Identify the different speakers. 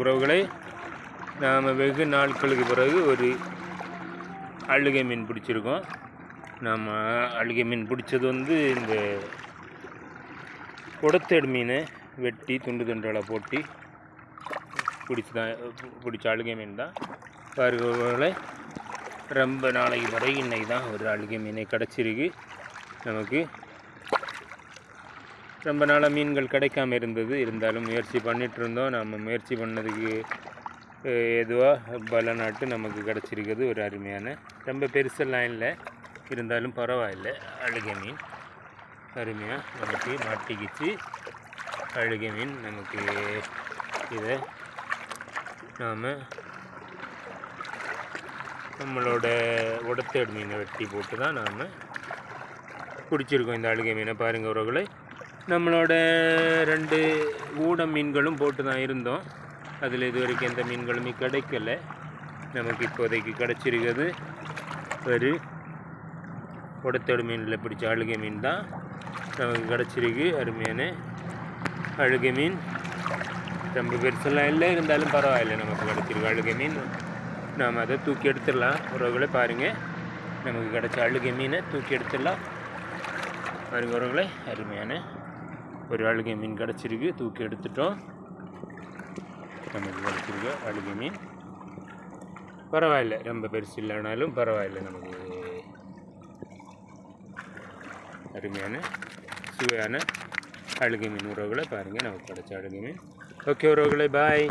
Speaker 1: உறவுகளை நாம் வெகு நாட்களுக்கு பிறகு ஒரு அழுகை மீன் பிடிச்சிருக்கோம். நாம் அழுகை மீன் பிடிச்சது வந்து இந்த குடத்தேடு மீனை வெட்டி துண்டு துண்டுகளை போட்டு பிடிச்சி தான் பிடிச்ச அழுகை மீன் தான். பாருங்க உறவுகளை ரொம்ப நாளைக்கு பிறகு இன்னைக்கு தான் ஒரு அழுகை மீனை கிடச்சிருக்கு. நமக்கு ரொம்ப நாளாக மீன்கள் கிடைக்காம இருந்தது. இருந்தாலும் முயற்சி பண்ணிகிட்டு இருந்தோம் நம்ம முயற்சி பண்ணதுக்கு எதுவாக பலநாட்டு நமக்கு கிடச்சிருக்குது ஒரு அருமையான ரொம்ப பெருசெல்லாம் இல்லை. இருந்தாலும் பரவாயில்லை. அழுகை மீன். அருமையாக நமக்கு மாட்டிக்கிச்சு. அழுகை மீன் நமக்கு இதை நாம் நம்மளோட உடத்தேடு மீனை வெட்டி போட்டு தான் நாம் பிடிச்சிருக்கோம் இந்த அழுகை மீனை பாருங்கள் உறவுகளை. நம்மளோட ரெண்டு ஊட மீன்களும் போட்டு தான் இருந்தோம். அதில் இது வரைக்கும் எந்த மீன்களுமே கிடைக்கல. நமக்கு இப்போதைக்கு கிடச்சிருக்கிறது ஒரு உடத்தோடு மீனில் பிடிச்ச அழுகை மீன் தான். நமக்கு கிடச்சிருக்கு அருமையான அழுகை மீன். ரொம்ப பெருசெல்லாம் இல்லை இருந்தாலும் பரவாயில்லை. நமக்கு கிடச்சிருக்கு அழுகை மீன். நாம் அதை தூக்கி எடுத்துடலாம். உறவுகளை பாருங்கள் நமக்கு கிடச்ச அழுகை மீனை தூக்கி எடுத்துடலாம். பாருங்கள் உறவுகளை. அருமையான ஒரு அழுகை மீன் கிடச்சிருக்கு தூக்கி எடுத்துட்டோம். நமக்கு கிடச்சிருக்கு அழுகை மீன். பரவாயில்ல ரொம்ப பெருசு இல்லைனாலும் பரவாயில்ல நமக்கு. அருமையான சுவையான அழுகை மீன் உறவுகளை பாருங்கள் நமக்கு கிடச்ச அழுகை மீன். ஓகே உறவுகளை பாய்